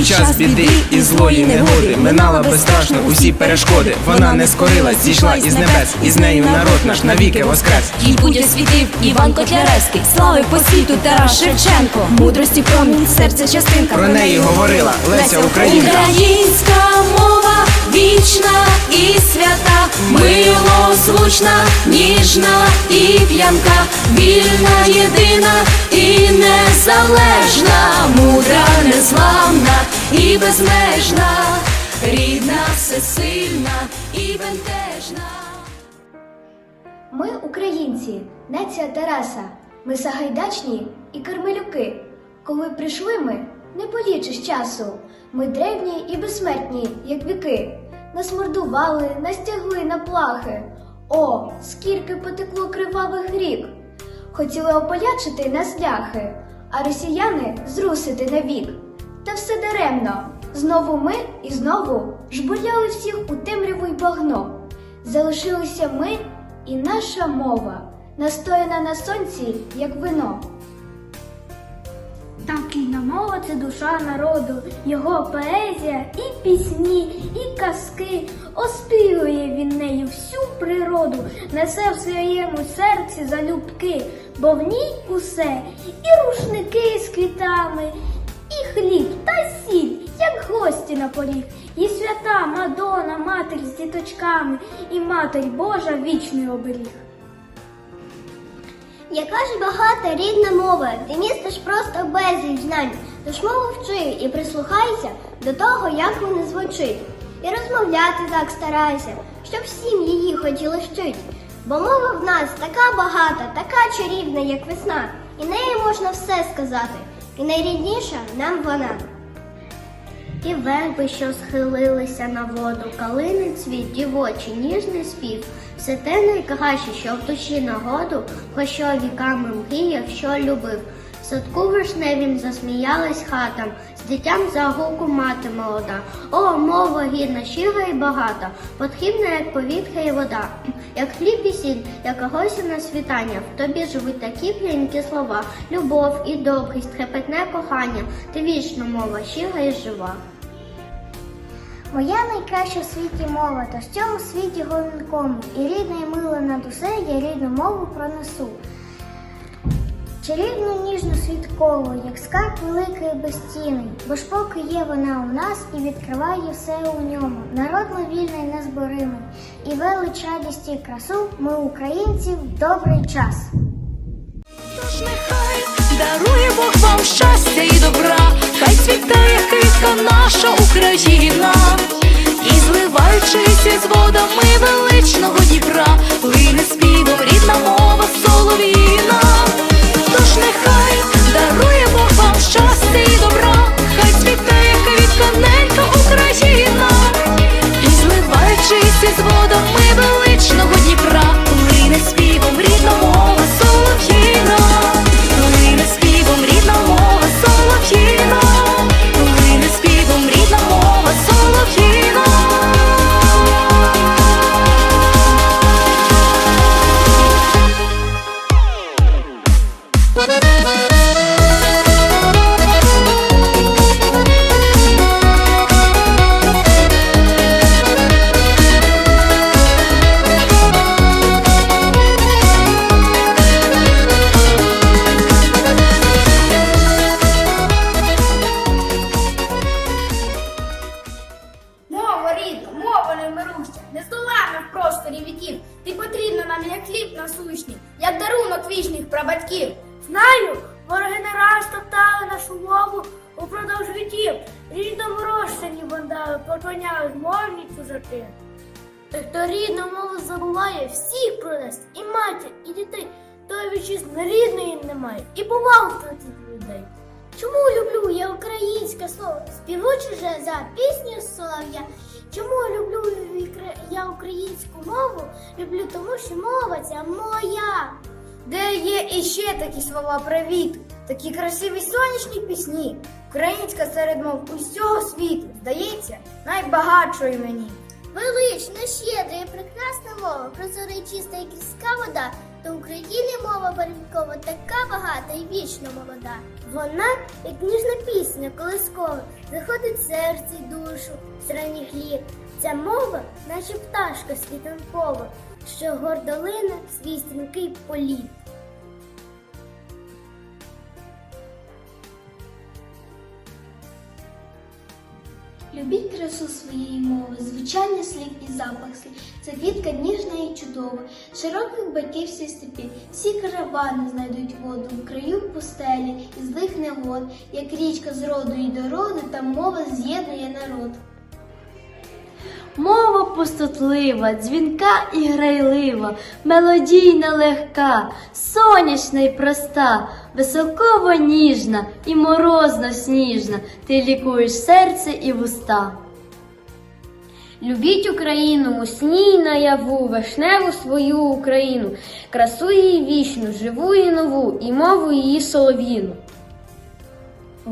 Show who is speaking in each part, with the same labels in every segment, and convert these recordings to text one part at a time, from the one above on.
Speaker 1: у час біди і злої негоди минала безстрашно усі перешкоди. Вона не скорилась, зійшла із небес, і з нею народ наш навіки воскрес.
Speaker 2: Їй будь світив Іван Котляревський, слави по світу Тарас Шевченко, мудрості промінь, серця частинка.
Speaker 1: Про неї говорила Леся Українка.
Speaker 2: Українська мова вічна і свята, мило звучна, ніжна і п'янка, вільна, єдина і незалежна, мудра, незламна і безмежна, рідна, всесильна і бентежна.
Speaker 3: Ми українці, нація Тараса. Ми сагайдачні і кармелюки. Коли прийшли ми, не полічиш часу. Ми древні і безсмертні, як віки. Нас мордували, нас тягли на плахи. О, скільки потекло кривавих рік. Хотіли ополячити нас ляхи, а росіяни зрусити навік. Та все даремно. Знову ми і знову жбурляли всіх у темряву й багно. Залишилися ми і наша мова, настояна на сонці, як вино.
Speaker 4: Мова це душа народу, його поезія і пісні, і казки. Оспівує він нею всю природу, несе в своєму серці залюбки, бо в ній усе і рушники з квітами, і хліб та сіль, як гості на поріг, і свята Мадона, матір з діточками, і матір Божа вічний оберіг.
Speaker 5: Яка ж багата рідна мова, ти містиш просто безліч знань. Тож мову вчи і прислухайся до того, як вона звучить. І розмовляти так старайся, щоб всім її хотіли вчить. Бо мова в нас така багата, така чарівна, як весна, і нею можна все сказати. І найрідніша нам вона. І верби, що схилилися на воду, калини цвіт, дівочий, ніжний спів, все те найкраще, що в душі нагоду, про що віками мріяв, що любив. В садку вишневім засміялась хатам, дитям за гуку мати молода. О, мова гідна, щира і багата, потрібна, як повітря і вода, як хліб і сіль, як на світання. В тобі живуть такі плінкі слова, любов і добрість, трепетне кохання, ти вічна мова, щира і жива.
Speaker 4: Моя найкраща в світі мова, та в цьому світі головному. І рідна і мила над усе, я рідну мову пронесу. Чарівну ніжну світкову, як скарб великий і безцінний, бо ж поки є вона у нас і відкриває все у ньому. Народ ми вільний, незборимий, і велич радість і красу ми українці в добрий час.
Speaker 2: Тож нехай дарує Бог вам щастя і добра, хай цвітає квітка наша Україна, і зливаючись з водами величного Дніпра, лине співом рідна мова соловіна. Тож нехай
Speaker 4: мовні чужаки. Хто рідну мову забуває, всіх продасть, і матір, і дітей, той вітчизни рідної немає, і повагу втратить людей. Чому люблю я українське слово? Співучи же за пісню солов'я. Чому люблю я українську мову? Люблю тому, що мова ця моя. Де є іще такі слова привіт, такі красиві сонячні пісні. Українська серед мов усього світу, здається, найбагатшою мені.
Speaker 5: Велична, щедра і прекрасна мова, прозора і чиста і крізька вода, то України мова барвінкова така багата і вічно молода. Вона, як ніжна пісня колискова, заходить серце й душу з ранніх літ. Ця мова, наче пташка світанкова, що гордо лине в свій стрімкий політ.
Speaker 6: Любіть красу своєї мови, звучання слів і запах слів. Це квітка ніжна і чудова. Широких батьків всі степі, всі каравани знайдуть воду в краю пустелі і злих негод, як річка з роду і до роду, та мова з'єднує народ.
Speaker 7: Пустотлива, дзвінка і грайлива, мелодійна легка, сонячна й проста, високово ніжна і морозно сніжна, ти лікуєш серце і вуста. Любіть Україну, усній наяву, вишневу свою Україну, красу її вічну, живу і нову, і мову її солов'їну.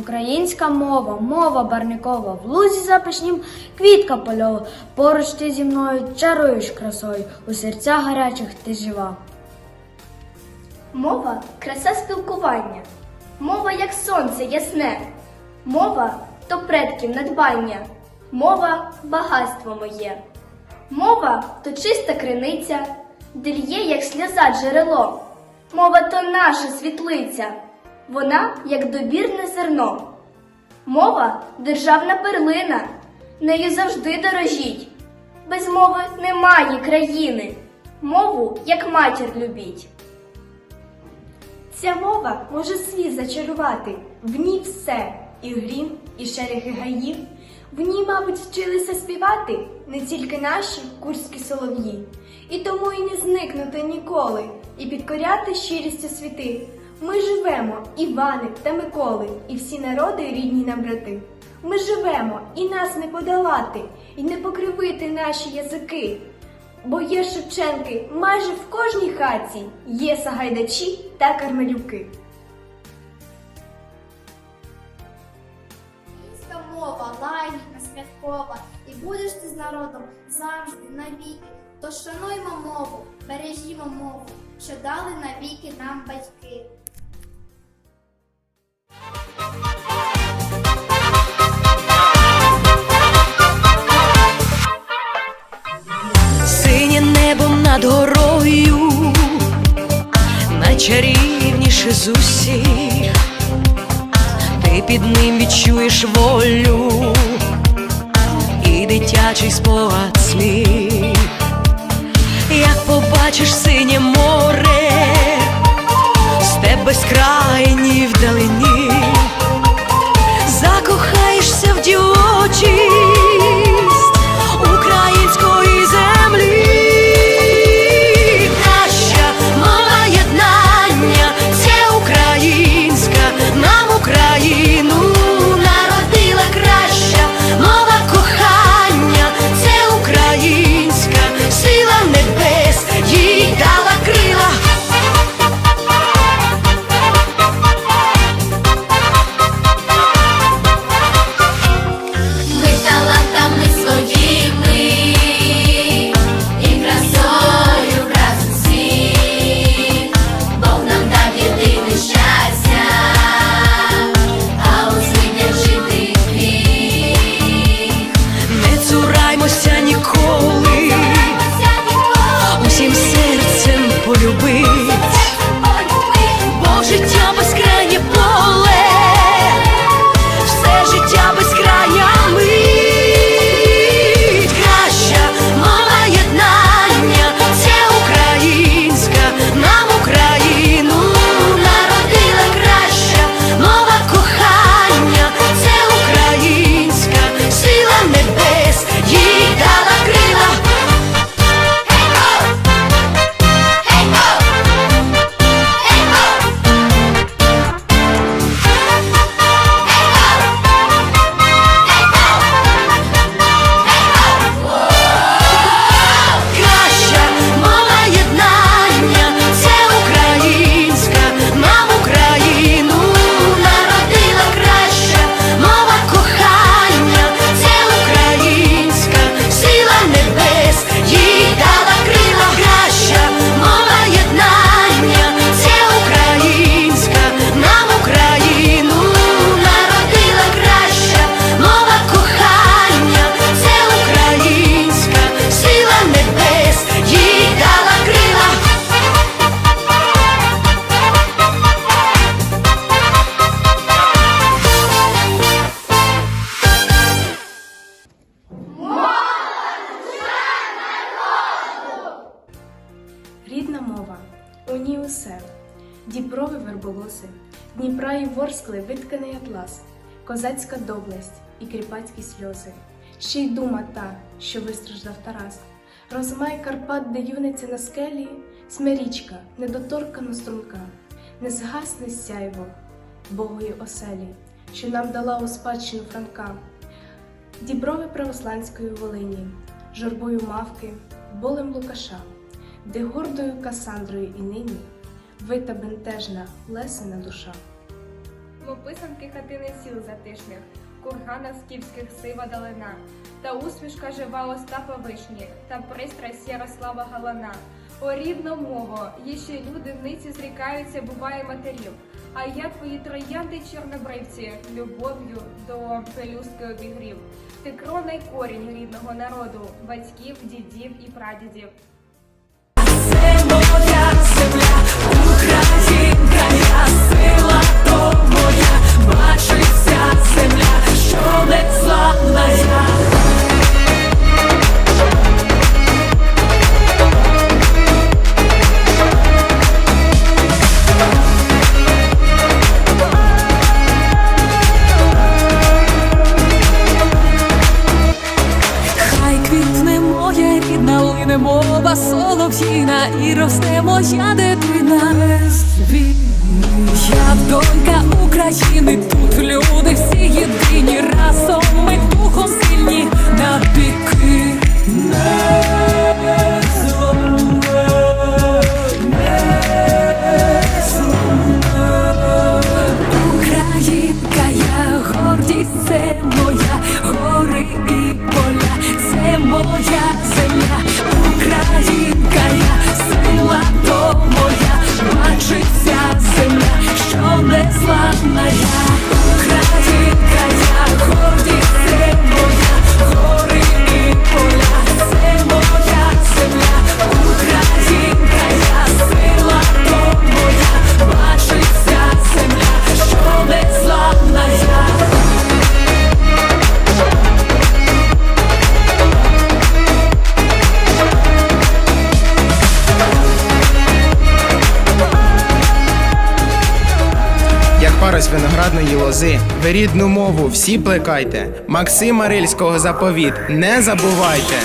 Speaker 7: Українська мова, мова барникова, в лузі запашнім квітка польова. Поруч ти зі мною чаруєш красою, у серцях гарячих ти жива.
Speaker 6: Мова краса спілкування. Мова як сонце ясне. Мова то предків надбання. Мова багатство моє. Мова то чиста криниця, де лє, як сльоза джерело. Мова то наша світлиця. Вона як добірне зерно. Мова державна перлина. Нею завжди дорожіть. Без мови немає країни. Мову як матір любіть. Ця мова може світ зачарувати, в ній все, і грім, і шерехи гаїв. В ній, мабуть, вчилися співати не тільки наші курські солов'ї, і тому й не зникнути ніколи, і підкоряти щирістю світи. Ми живемо, Івани та Миколи, і всі народи рідні нам брати. Ми живемо, і нас не подолати, і не покривити наші язики. Бо є Шевченки майже в кожній хаті, є Сагайдачі та Кармелюки.
Speaker 8: Українська мова лагідна, святкова, і будеш ти з народом завжди навіки. То шануймо мову, бережімо мову, що дали навіки нам батьки.
Speaker 9: Синє небо над горою, найчарівніше з усіх, ти під ним відчуєш волю і дитячий спогад сміх, як побачиш синє море, степ безкрайній
Speaker 6: Дніпра і ворскли витканий атлас, козацька доблесть і кріпацькі сльози. Ще й дума та, що вистраждав Тарас. Розмай Карпат, де юниця на скелі, смирічка, недоторкана струнка, не згасне сяйво Богої оселі, що нам дала у спадщину Франка. Діброви правосланської Волині, журбою мавки, болем Лукаша, де гордою Касандрою і нині вита бентежна лесена душа.
Speaker 10: Мов писанки хатини сіл затишних, кургана скіфських сива далина, та усмішка жива Остапа вишні, та пристрасть Ярослава Галана. О рідна мова, є ще люди ниці зрікаються, буває матерів. А я твої троянди чорнобривці, любов'ю до пелюстки обігрів. Ти крона й корінь рідного народу, батьків, дідів і прадідів.
Speaker 11: Що не я. Хай квітне моя рідна, лине мова солов'їна, і росте моя дитина. Я донька України, тут люди всі єдині, разом ми духом сильні на піки.
Speaker 1: Лози, ви рідну мову всі плекайте. Максима Рильського заповіт не забувайте.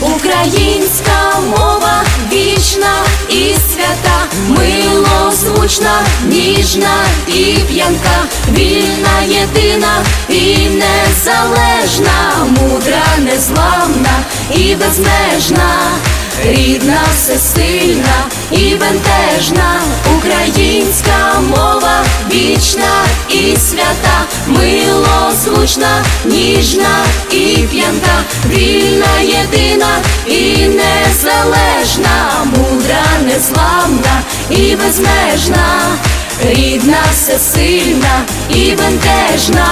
Speaker 2: Українська мова вічна і свята, милозвучна, ніжна і п'янка, вільна, єдина і незалежна, мудра, незламна і безмежна, рідна, всесильна і бентежна, українська мова вічна і свята, милозвучна, ніжна і п'янка, вільна, єдина і незалежна, мудра, незламна і безмежна, рідна, всесильна і бентежна.